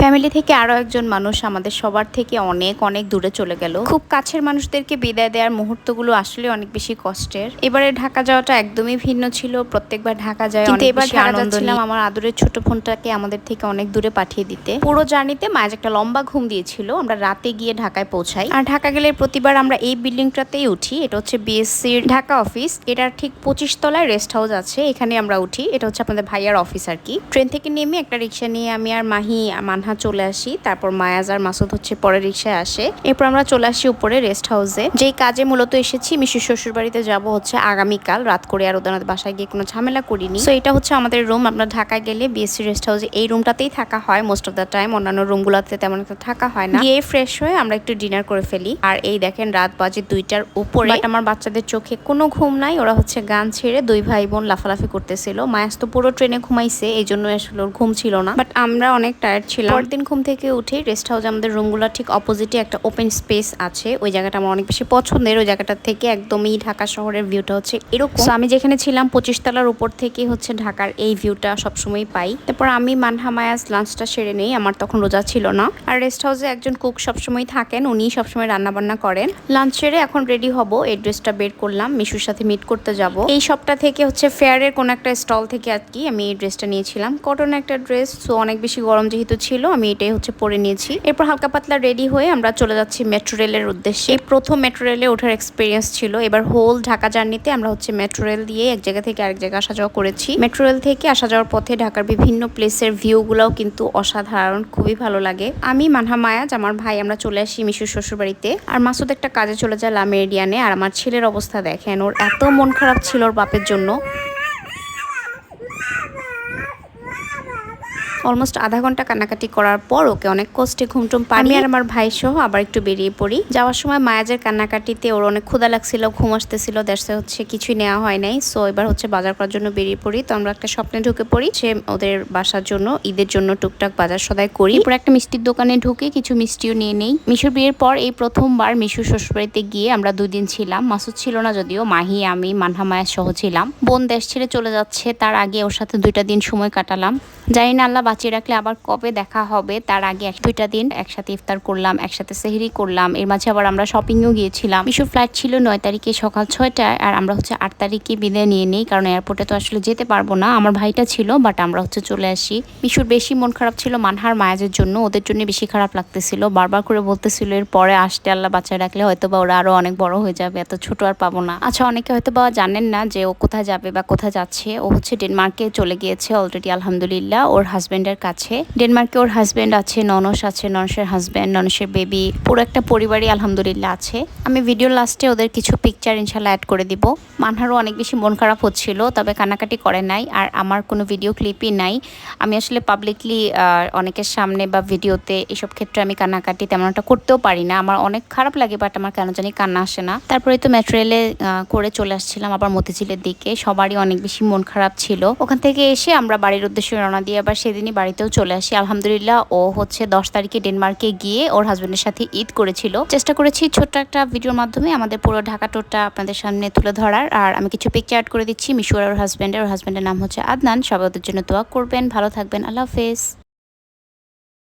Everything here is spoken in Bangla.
ফ্যামিলি থেকে আরও একজন মানুষ আমাদের সবার থেকে অনেক অনেক দূরে চলে গেল। খুব কাছের মানুষদেরকে বিদায় দেওয়ার মুহূর্তগুলো আসলে অনেক বেশি কষ্টের। এবারে ঢাকা যাওয়াটা একদমই ভিন্ন ছিল। প্রত্যেকবার ঢাকা যায় কিন্তু এবার ঢাকা যাচ্ছিলাম আমার আদরের ছোট ফোনটাকে আমাদের থেকে অনেক দূরে পাঠিয়ে দিতে। পুরো জার্নিতে মাঝে একটা লম্বা ঘুম দিয়েছিল। আমরা রাতে গিয়ে ঢাকায় পৌঁছাই। আর ঢাকা গেলে প্রতিবার আমরা এই বিল্ডিংটাতেই উঠি। এটা হচ্ছে বিএসসির ঢাকা অফিস। এটার ঠিক পঁচিশ তলায় রেস্ট হাউস আছে। এখানে আমরা উঠি। এটা হচ্ছে আপনাদের ভাইয়ার অফিস আর কি। ট্রেন থেকে নেমে একটা রিক্সা নিয়ে আমি আর মাহি মানহা চলে আসি। তারপর মায়াজ আর মাসুদ হচ্ছে পরে রিক্সায় আসে। এরপর আমরা চলে আসি উপরে রেস্ট হাউসে যেই কাজে মূলত এসেছি মিশু শ্বশুর বাড়িতে যাব হচ্ছে আগামীকাল। রাত করে আর ওদের বাসায় গিয়ে কোনো ঝামেলা করিনি। তো এটা হচ্ছে আমাদের রুম আমরা ঢাকায় গেলে বিএসসি রেস্ট হাউসে এই রুমটাতেই থাকা হয়। মোস্ট অফ দ্য টাইম অন্যান্য রুমগুলোতে তেমন একটা থাকা হয় না। গিয়ে ফ্রেশ হয়ে আমরা একটু ডিনার করে ফেলি। আর এই দেখেন, রাত বাজে দুইটার উপরে। আমার বাচ্চাদের চোখে কোনো ঘুম নাই। ওরা হচ্ছে গান ছেড়ে দুই ভাই বোন লাফালাফি করতেছিল। মায়াস তো পুরো ট্রেনে ঘুমাইছে এই জন্য আসলে ওর ঘুম ছিল না। বাট আমরা অনেক টায়ার্ড ছিলাম। পরদিন ঘুম থেকে উঠে রেস্ট হাউস আমাদের রুমগুলো ঠিক অপোজিটে একটা ওপেন স্পেস আছে। ওই জায়গাটা আমার অনেক বেশি পছন্দের। ওই জায়গাটা থেকে একদমই ঢাকা শহরের ভিউটা হচ্ছে এরকম। আমি যেখানে ছিলাম, পঁচিশ তলার উপর থেকে হচ্ছে ঢাকার এই ভিউটা সবসময় পাই। তারপর আমি মানহা মায়াস লাঞ্চটা সেরে নেই, আমার তখন রোজা ছিল না। আর রেস্ট হাউসে একজন কুক সবসময় থাকেন, উনি সবসময় রান্না বান্না করেন। লাঞ্চ সেরে এখন রেডি হব এই ড্রেসটা বের করলাম, মিশুর সাথে মিট করতে যাব। এই সবটা থেকে হচ্ছে ফেয়ারের কোনো একটা স্টল থেকে আর কি আমি এই ড্রেসটা নিয়েছিলাম। কটন একটা ড্রেস সো অনেক বেশি গরম যেহেতু ছিল আমি এটাই হচ্ছে পরে নিয়েছি। এরপর হালকা পাতলা রেডি হয়ে আমরা চলে যাচ্ছি মেট্রো রেলের উদ্দেশ্যে। প্রথম মেট্রো রেলে ওঠার এক্সপিরিয়েন্স ছিল। এবার হোল ঢাকা জার্নিতে আমরা হচ্ছে মেট্রো রেল দিয়ে এক জায়গা থেকে আরেক জায়গায় আসা যাওয়া করেছি। মেট্রো রেল থেকে আসা যাওয়ার পথে ঢাকার বিভিন্ন প্লেসের ভিউগুলোও কিন্তু অসাধারণ, খুবই ভালো লাগে। আমি, মানহা মায়াজ আমার ভাই আমরা চলে আসি মিশুর শ্বশুর বাড়িতে আর মাসুদ একটা কাজে চলে যায় লামেরিয়ানে। আর আমার ছেলের অবস্থা দেখেন, ওর এত মন খারাপ ছিল ওর বাপের জন্য। অলমোস্ট আধা ঘণ্টা কান্নাকাটি করার পর ওকে অনেক কষ্টে ঘুমটুম পানি আর আমার ভাই সহ আবার একটু বেরিয়ে পড়ি। যাওয়ার সময় মায়াজের কান্নাকাটিতে ওর অনেক ক্ষুদা লাগছিল ঘুম আসতেছিল দেশে হচ্ছে কিছুই নেওয়া হয় নাই। সো এবার হচ্ছে বাজার করার জন্য বেরিয়ে পড়ি। তো আমরা একটা স্বপ্নে ঢুকে পড়ি সে ওদের বাসার জন্য ঈদের জন্য টুকটাক বাজার সদাই করি। এরপর একটা মিষ্টির দোকানে ঢুকে কিছু মিষ্টিও নিয়ে নেই। মিশুর বিয়ের পর এই প্রথমবার মিশুর শ্বশুরবাড়িতে গিয়ে আমরা দুই দিন ছিলাম। মাসুদ ছিল না যদিও মাহি আমি মানহা মায়ের সহ ছিলাম। বোন দেশ ছেড়ে চলে যাচ্ছে তার আগে ওর সাথে দুইটা দিন সময় কাটালাম। জানি না আল্লাহ বাঁচিয়ে রাখলে আবার কবে দেখা হবে? তার আগে এক দুইটা দিন একসাথে ইফতার করলাম, একসাথে সেহরি করলাম। এর মাঝে আবার আমরা শপিংও গিয়েছিলাম। মিশুর ফ্লাইট ছিল নয় তারিখে সকাল ছয়টায় আর আমরা হচ্ছে আট তারিখে বিদায় নিয়ে নিই কারণ এয়ারপোর্টে তো আসলে যেতে পারব না। আমার ভাইটা ছিল বাট আমরা হচ্ছে চলে আসি। মিশুর বেশি মন খারাপ ছিল মানহার মায়াজের জন্য, ওদের জন্য বেশি খারাপ লাগতেছিল। বারবার করে বলতেছিল, এর পরে আসতে আল্লাহ বাচ্চা রাখলে হয়তো বা ওরা আরও অনেক বড় হয়ে যাবে, এত ছোট আর পাবো না। আচ্ছা অনেকে হয়তো বা জানেন না যে ও কোথায় যাবে বা কোথায় যাচ্ছে। ও হচ্ছে ডেনমার্কে চলে গিয়েছে অলরেডি আলহামদুলিল্লাহ। ওর হাজবেন্ডের কাছে। ডেনমার্কে ওর হাজবেন্ড আছে ননস আছে ননসের হাজবেন্ড ননসের বেবি পুরো একটা পরিবারই আলহামদুলিল্লাহ আছে। আমি ভিডিও লাস্টে ওদের কিছু পিকচার ইনশাল্লাহ অ্যাড করে দিব। মানহারও অনেক বেশি মন খারাপ হচ্ছিল, তবে কান্নাকাটি করে নাই, আর আমার কোনো ভিডিও ক্লিপই নাই। আমি আসলে পাবলিকলি অনেকের সামনে বা ভিডিওতে এসব ক্ষেত্রে আমি কান্নাকাটি তেমন একটা করতেও পারি না। আমার অনেক খারাপ লাগে বাট আমার কেন জানি কান্না আসে না। তারপরে তো ম্যাটেরিয়ালে করে চলে আসছিলাম আবার মতিঝিলের দিকে। সবারই অনেক বেশি মন খারাপ ছিল। ওখান থেকে এসে আমরা বাড়ির উদ্দেশ্যে রওনা দিয়ে আবার সেদিনই বাড়িতেও চলে আসি। আলহামদুলিল্লাহ, ও হচ্ছে দশ তারিখে ডেনমার্কে গিয়ে ওর হাজব্যান্ডের সাথে ঈদ করেছিল। চেষ্টা করেছি ছোট্ট একটা ভিডিওর মাধ্যমে আমাদের পুরো ঢাকা টোরটা আপনাদের সামনে তুলে ধরার। আর আমি কিছু পিকচার অ্যাড করে দিচ্ছি মিশুর ওর হাজব্যান্ডের ওর হাজব্যান্ডের নাম হচ্ছে আদনান। সবাই ওদের জন্য দোয়া করবেন। ভালো থাকবেন। আল্লাহ হাফেজ।